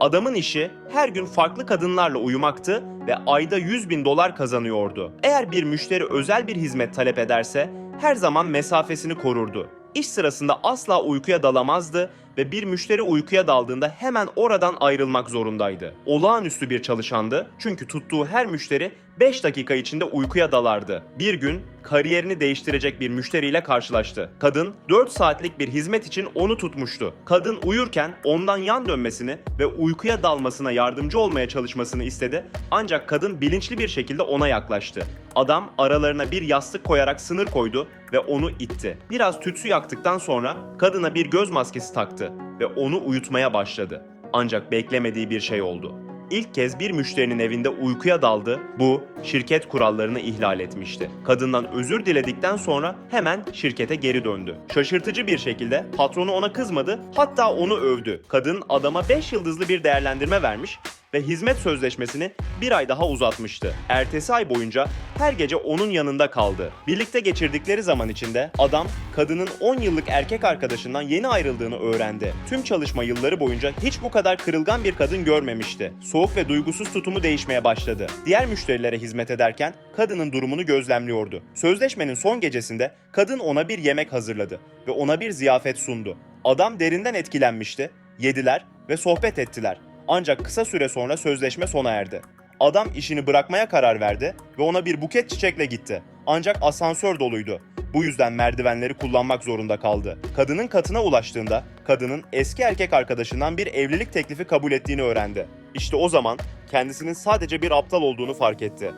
Adamın işi her gün farklı kadınlarla uyumaktı ve ayda 100 bin dolar kazanıyordu. Eğer bir müşteri özel bir hizmet talep ederse her zaman mesafesini korurdu. İş sırasında asla uykuya dalamazdı ve bir müşteri uykuya daldığında hemen oradan ayrılmak zorundaydı. Olağanüstü bir çalışandı çünkü tuttuğu her müşteri 5 dakika içinde uykuya dalardı. Bir gün kariyerini değiştirecek bir müşteriyle karşılaştı. Kadın 4 saatlik bir hizmet için onu tutmuştu. Kadın uyurken ondan yan dönmesini ve uykuya dalmasına yardımcı olmaya çalışmasını istedi ancak kadın bilinçli bir şekilde ona yaklaştı. Adam aralarına bir yastık koyarak sınır koydu ve onu itti. Biraz tütsü yaktıktan sonra kadına bir göz maskesi taktı ve onu uyutmaya başladı. Ancak beklemediği bir şey oldu. İlk kez bir müşterinin evinde uykuya daldı. Bu şirket kurallarını ihlal etmişti. Kadından özür diledikten sonra hemen şirkete geri döndü. Şaşırtıcı bir şekilde patronu ona kızmadı, hatta onu övdü. Kadın adama 5 yıldızlı bir değerlendirme vermiş ve hizmet sözleşmesini bir ay daha uzatmıştı. Ertesi ay boyunca her gece onun yanında kaldı. Birlikte geçirdikleri zaman içinde adam kadının 10 yıllık erkek arkadaşından yeni ayrıldığını öğrendi. Tüm çalışma yılları boyunca hiç bu kadar kırılgan bir kadın görmemişti. Soğuk ve duygusuz tutumu değişmeye başladı. Diğer müşterilere hizmet ederken kadının durumunu gözlemliyordu. Sözleşmenin son gecesinde kadın ona bir yemek hazırladı ve ona bir ziyafet sundu. Adam derinden etkilenmişti. Yediler ve sohbet ettiler. Ancak kısa süre sonra sözleşme sona erdi. Adam işini bırakmaya karar verdi ve ona bir buket çiçekle gitti. Ancak asansör doluydu. Bu yüzden merdivenleri kullanmak zorunda kaldı. Kadının katına ulaştığında kadının eski erkek arkadaşından bir evlilik teklifi kabul ettiğini öğrendi. İşte o zaman kendisinin sadece bir aptal olduğunu fark etti.